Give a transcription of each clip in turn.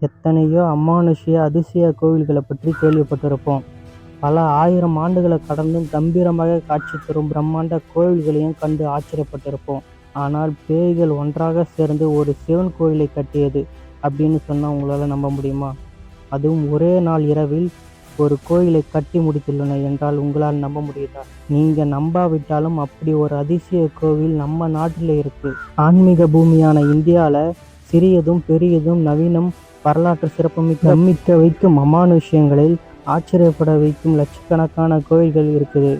எத்தனையோ அமானுஷ்ய அதிசய கோவில்களை பற்றி கேள்விப்பட்டிருப்போம். பல ஆயிரம் ஆண்டுகளை கடந்தும் கம்பீரமாக காட்சி தரும் பிரம்மாண்ட கோவில்களையும் கண்டு ஆச்சரியப்பட்டிருப்போம். ஆனால் பேய்கள் ஒன்றாக சேர்ந்து ஒரு சிவன் கோவிலை கட்டியது அப்படின்னு சொன்னால் உங்களால் நம்ப முடியுமா? அதுவும் ஒரே நாள் இரவில் ஒரு கோயிலை கட்டி முடித்துள்ளன என்றால் உங்களால் நம்ப முடியுதா? நீங்கள் நம்பாவிட்டாலும் அப்படி ஒரு அதிசய கோவில் நம்ம நாட்டில் இருக்கு. ஆன்மீக பூமியான இந்தியாவில் சிறியதும் பெரியதும் நவீனம் வரலாற்று சிறப்புமிக்க நம்பிக்க வைக்கும் அமானுஷ்யங்களில் ஆச்சரியப்பட வைக்கும் லட்சக்கணக்கான கோயில்கள் இருக்குது.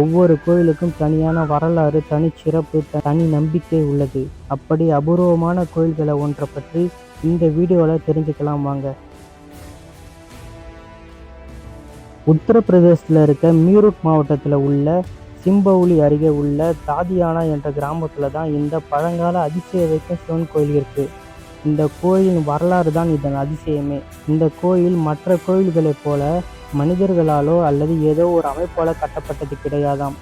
ஒவ்வொரு கோயிலுக்கும் தனியான வரலாறு தனிச்சிறப்பு தனி நம்பிக்கை உள்ளது. அப்படி அபூர்வமான கோயில்களை ஒன்றை பற்றி இந்த வீடியோவில் தெரிஞ்சுக்கலாம் வாங்க. உத்தரப்பிரதேசத்தில் இருக்க மீரூட் மாவட்டத்தில் உள்ள சிம்பவுலி அருகே உள்ள தாதியானா என்ற கிராமத்தில் தான் இந்த பழங்கால அதிசய வைக்க சிவன் கோயில் இருக்குது இந்த கோயிலின் வரலாறு தான் இதன் அதிசயமே. இந்த கோயில் மற்ற கோயில்களைப் போல மனிதர்களாலோ அல்லது ஏதோ ஒரு அமைப்பால் கட்டப்பட்டது கிடையாதாம்.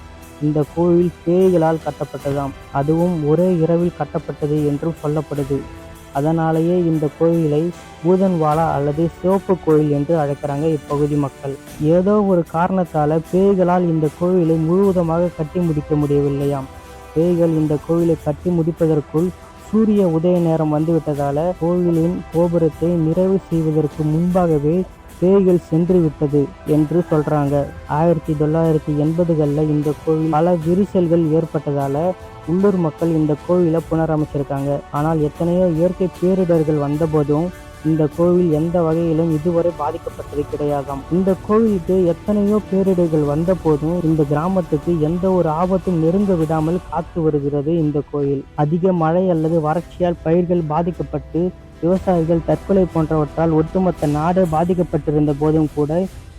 இந்த கோயில் பேய்களால் கட்டப்பட்டதாம். அதுவும் ஒரே இரவில் கட்டப்பட்டது என்றும் சொல்லப்படுது. அதனாலேயே இந்த கோயிலை பூதன்வாலா அல்லது சிவப்பு கோயில் என்று அழைக்கிறாங்க இப்பகுதி மக்கள். ஏதோ ஒரு காரணத்தால் பேய்களால் இந்த கோயிலை முழுவதுமாக கட்டி முடிக்க முடியவில்லையாம். பேய்கள் இந்த கோயிலை கட்டி முடிப்பதற்குள் சூரிய உதய நேரம் வந்துவிட்டதால கோவிலின் கோபுரத்தை நிறைவு செய்வதற்கு முன்பாகவே பேய்கள் சென்று விட்டது என்று சொல்றாங்க. ஆயிரத்தி தொள்ளாயிரத்தி எண்பதுகளில் இந்த கோவில் பல விரிசல்கள் ஏற்பட்டதால உள்ளூர் மக்கள் இந்த கோவிலை புனரமைச்சிருக்காங்க. ஆனால் எத்தனையோ இயற்கை பேரிடர்கள் வந்தபோதும் இந்த கோவில் எந்த வகையிலும் இதுவரை பாதிக்கப்பட்டது கிடையாதாம். இந்த கோவிலுக்கு எத்தனையோ பேரிடர்கள் வந்த போதும் இந்த கிராமத்துக்கு எந்த ஒரு ஆபத்தும் நெருங்க விடாமல் காத்து வருகிறது இந்த கோயில் அதிக மழை அல்லது வறட்சியால் பயிர்கள் பாதிக்கப்பட்டு விவசாயிகள் தற்கொலை போன்றவற்றால் ஒட்டுமொத்த நாடு பாதிக்கப்பட்டிருந்த போதும் கூட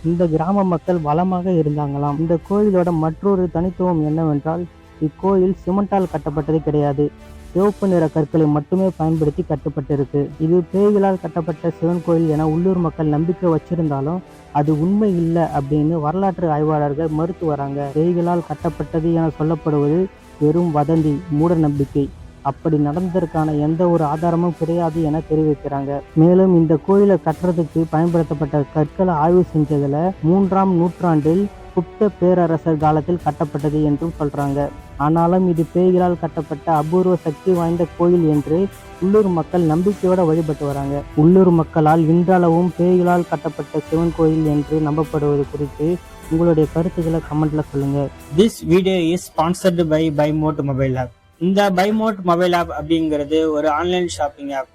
இந்த கிராம மக்கள் வளமாக இருந்தாங்களாம். இந்த கோயிலோட மற்றொரு தனித்துவம் என்னவென்றால் இக்கோயில் சிமெண்டால் கட்டப்பட்டது கிடையாது. சிவப்பு நிற கற்களை மட்டுமே பயன்படுத்தி கட்டப்பட்டிருக்கு. இது பேய்களால் கட்டப்பட்ட சிவன் கோயில் என உள்ளூர் மக்கள் நம்பிக்கை வச்சிருந்தாலும் அது உண்மை இல்லை அப்படின்னு வரலாற்று ஆய்வாளர்கள் மறுத்து வராங்க. பேய்களால் கட்டப்பட்டது என சொல்லப்படுவது வெறும் வதந்தி மூட நம்பிக்கை அப்படி நடந்ததற்கான எந்த ஒரு ஆதாரமும் கிடையாது என தெரிவிக்கிறாங்க. மேலும் இந்த கோயிலை கட்டுறதுக்கு பயன்படுத்தப்பட்ட கற்களை ஆய்வு செஞ்சதுல மூன்றாம் நூற்றாண்டில் குப்த பேரரசர் காலத்தில் கட்டப்பட்டது என்றும் சொல்றாங்க. ஆனாலும் இது பேய்களால் கட்டப்பட்ட அபூர்வ சக்தி வாய்ந்த கோயில் என்று உள்ளூர் மக்கள் நம்பிக்கையோட வழிபட்டு வராங்க. உள்ளூர் மக்களால் இன்றளவும் பேய்களால் கட்டப்பட்ட சிவன் கோயில் என்று நம்பப்படுவது குறித்து உங்களுடைய கருத்துக்களை கமெண்ட்ல சொல்லுங்க. This video is sponsored by by Bymot mobile app இந்த பைமோட் மொபைல் ஆப் அப்படிங்கிறது ஒரு ஆன்லைன் ஷாப்பிங் ஆப்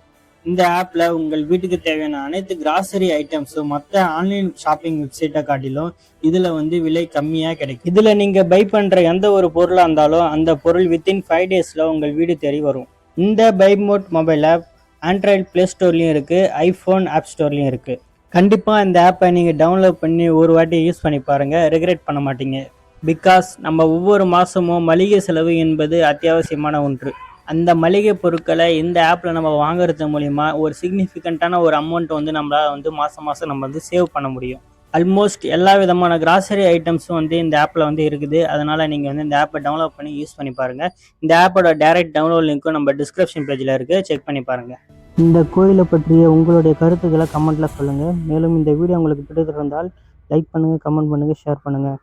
இந்த ஆப்ல உங்கள் வீட்டுக்கு தேவையான அனைத்து கிராசரி ஐட்டம்ஸும் மற்ற ஆன்லைன் ஷாப்பிங் வெப்சைட்டை காட்டிலும் இதுல வந்து விலை கம்மியா கிடைக்கும். இதுல நீங்க பை பண்ற எந்த ஒரு பொருளா இருந்தாலும் அந்த பொருள் வித்தின் ஃபைவ் டேஸ்ல உங்கள் வீடு தேடி வரும். இந்த பைமோட் மொபைல் ஆப் ஆண்ட்ராய்டு பிளே ஸ்டோர்லேயும் இருக்கு ஐபோன் ஆப் ஸ்டோர்லேயும் இருக்கு. கண்டிப்பாக இந்த ஆப்பை நீங்கள் டவுன்லோட் பண்ணி ஒரு வாட்டி யூஸ் பண்ணி பாருங்கள் ரெகுலேட் பண்ண மாட்டீங்க. பிகாஸ் நம்ம ஒவ்வொரு மாதமும் மளிகை செலவு என்பது அத்தியாவசியமான ஒன்று. அந்த மளிகை பொருட்களை இந்த ஆப்பில் நம்ம வாங்குறது மூலிமா ஒரு சிக்னிஃபிகண்ட்டான ஒரு அமௌண்ட் வந்து நம்மளால் வந்து மாதம் மாதம் நம்ம வந்து சேவ் பண்ண முடியும். ஆல்மோஸ்ட் எல்லா விதமான கிராசரி ஐட்டம்ஸும் வந்து இந்த ஆப்பில் வந்து இருக்குது. அதனால் நீங்கள் வந்து இந்த ஆப்பை டவுன்லோட் பண்ணி யூஸ் பண்ணி பாருங்கள் இந்த ஆப்போட டைரக்ட் டவுன்லோட் லிங்க்கும் நம்ம டிஸ்கிரிப்ஷன் பேஜில் இருக்குது செக் பண்ணி பாருங்கள் இந்த கோயிலை பற்றிய உங்களுடைய கருத்துக்களை கமெண்ட்டில் சொல்லுங்கள் மேலும் இந்த வீடியோ உங்களுக்கு பிடித்திருந்தால் லைக் பண்ணுங்கள் கமெண்ட் பண்ணுங்கள் ஷேர் பண்ணுங்கள்